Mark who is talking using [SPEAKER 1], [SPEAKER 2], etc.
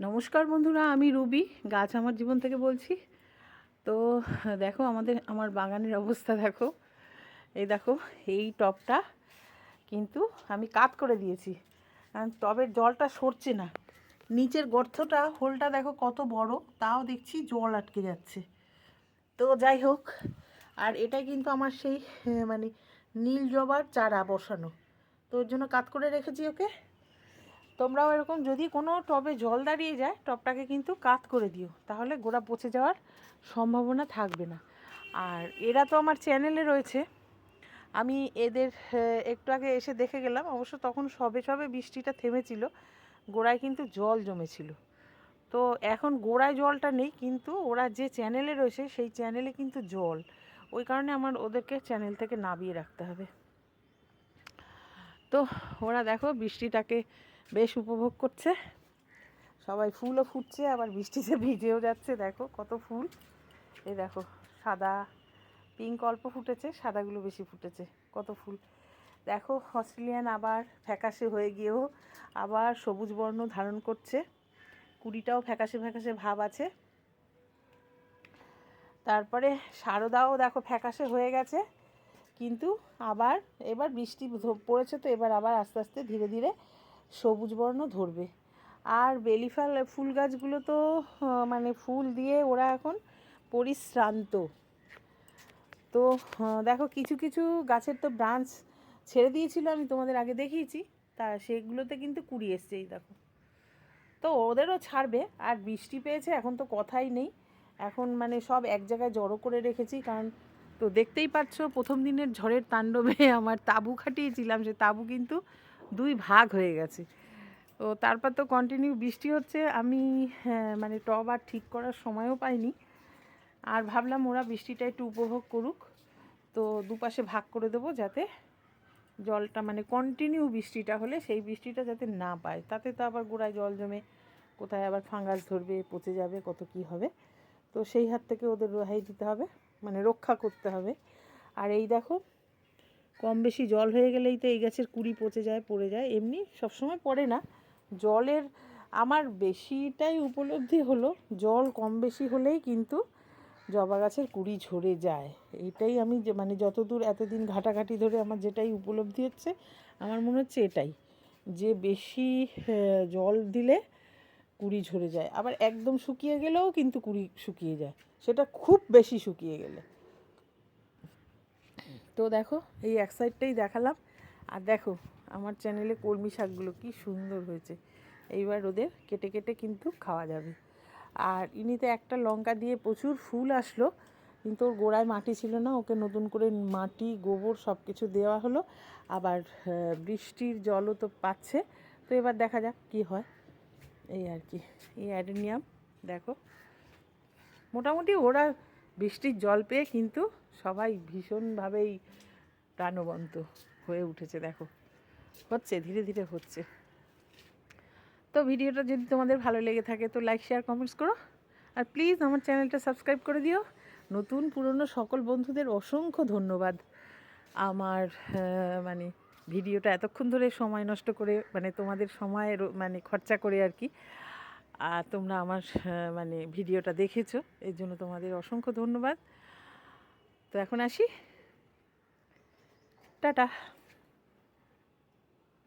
[SPEAKER 1] নমস্কার বন্ধুরা, আমি রুবি, গাছ আমার জীবন থেকে বলছি। তো দেখো আমাদের, আমার বাগানের অবস্থা দেখো। এই দেখো, এই টবটা কিন্তু আমি কাত করে দিয়েছি। কারণ টবের জলটা সরছে না। নিচের গর্তটা, হোলটা দেখো কত বড়, তাও দেখছি জল আটকে যাচ্ছে। তো যাই হোক, আর এটা কিন্তু আমার সেই মানে নীল জবার চারা বসানো। তো ওর জন্য কাত করে রেখেছি ওকে। তোমরাও এরকম যদি কোনো টবে জল দাঁড়িয়ে যায়, টবটাকে কিন্তু কাত করে দিও। তাহলে গোড়া পচে যাওয়ার সম্ভাবনা থাকবে না। আর এরা তো আমার চ্যানেলে রয়েছে। আমি এদের একটু আগে এসে দেখে গেলাম। অবশ্য তখন সবে সবে বৃষ্টিটা থেমেছিল। গোড়ায় কিন্তু জল জমেছিল। তো এখন গোড়ায় জলটা নেই, কিন্তু ওরা যে চ্যানেলে রয়েছে, সেই চ্যানেলে কিন্তু জল। ওই কারণে আমার ওদেরকে চ্যানেল থেকে নামিয়ে রাখতে হবে। তো ওরা দেখো বৃষ্টিটাকে বেশ উপভোগ করছে। সবাই ফুলও ফুটছে, আবার বৃষ্টিতে ভিজেও যাচ্ছে, দেখো কত ফুল। এই দেখো, সাদা পিঙ্ক অল্প ফুটেছে, সাদাগুলো বেশি ফুটেছে, কত ফুল। দেখো, অস্ট্রেলিয়ান আবার ফ্যাকাশে হয়ে গিয়েও আবার সবুজ বর্ণ ধারণ করছে। কুড়িটাও ফ্যাকাশে ফ্যাকাশে ভাব আছে। তারপরে সারদাও দেখো ফ্যাকাশে হয়ে গেছে, কিন্তু আবার এবার বৃষ্টি পড়েছে তো, এবার আবার আস্তে আস্তে ধীরে ধীরে সবুজ বর্ণ ধরবে। আর বেলিফাল ফুল গাছগুলো তো মানে ফুল দিয়ে ওরা এখন পরিশ্রান্ত। তো দেখো কিছু কিছু গাছের তো ব্রাঞ্চ ছেড়ে দিয়েছিল, আমি তোমাদের আগে দেখিয়েছি। তা সেগুলোতে কিন্তু কুড়ি এসছে, এই দেখো। তো ওদেরও ছাড়বে, আর বৃষ্টি পেয়েছে, এখন তো কথাই নেই। এখন মানে সব এক জায়গায় জড়ো করে রেখেছি, কারণ তো দেখতেই পাচ্ছ, প্রথম দিনের ঝড়ের তাণ্ডবে আমার তাঁবু খাটিয়েছিলাম, সে তাঁবু কিন্তু দুই ভাগ হয়ে গেছে। তো তারপর তো কন্টিনিউ বৃষ্টি হচ্ছে আমি হ্যাঁ, মানে টব আর ঠিক করার সময়ও পাইনি। আর ভাবলাম ওরা বৃষ্টিটা একটু উপভোগ করুক। তো দুপাশে ভাগ করে দেবো যাতে জলটা মানে কন্টিনিউ বৃষ্টিটা হলে সেই বৃষ্টিটা যাতে না পায়। তাতে তো আবার গোড়ায় জল জমে কোথায় আবার ফাঙ্গাস ধরবে পচে যাবে কত কি হবে। তো সেই হাত থেকে ওদের রেহাই দিতে হবে মানে রক্ষা করতে হবে। আর এই দেখো কম বেশি জল হয়ে গেলেই তো এই গাছের কুড়ি পচে যায়, পড়ে যায়। এমনি সবসময় পড়ে না। জলের আমার বেশিটাই উপলব্ধি হলো, জল কম বেশি হলেই কিন্তু জবা গাছের কুড়ি ঝরে যায়। এইটাই আমি যে মানে যতদূর এতদিন ঘাটাঘাটি ধরে আমার যেটাই উপলব্ধি হচ্ছে, আমার মনে হচ্ছে এটাই। যে বেশি জল দিলে কুড়ি ঝরে যায়। আবার একদম শুকিয়ে গেলেও কিন্তু কুড়ি শুকিয়ে যায়। সেটা খুব বেশি শুকিয়ে গেলে। তো দেখো, এই এক সাইডটাই দেখালাম। আর দেখো, আমার চ্যানেলে কলমি শাকগুলো কি সুন্দর হয়েছে। এইবার ওদের কেটে কেটে কিন্তু খাওয়া যাবে। আর ইনিতে একটা লঙ্কা দিয়ে প্রচুর ফুল আসলো, কিন্তু ওর গোড়ায় মাটি ছিল না। ওকে নতুন করে মাটি, গোবর সব কিছু দেওয়া হলো। আবার বৃষ্টির জলও তো পাচ্ছে। তো এবার দেখা যাক কি হয়। এই আর কি, এই অ্যাডেনিয়াম, দেখো। মোটামুটি ওরা বৃষ্টির জল পেয়ে কিন্তু সবাই ভীষণভাবেই প্রাণবন্ত হয়ে উঠেছে, দেখো। হচ্ছে, ধীরে ধীরে হচ্ছে। তো ভিডিওটা যদি তোমাদের ভালো লেগে থাকে, তো লাইক শেয়ার কমেন্টস করো। আর প্লিজ আমার চ্যানেলটা সাবস্ক্রাইব করে দিও। নতুন, পুরনো সকল বন্ধুদের অসংখ্য ধন্যবাদ। আমার মানে ভিডিওটা এতক্ষণ ধরে সময় নষ্ট করে মানে তোমাদের সময় মানে খরচা করে আর কি। আর তোমরা আমার মানে ভিডিওটা দেখেছ, এর জন্য তোমাদের অসংখ্য ধন্যবাদ। তো এখন আসি। টাটা।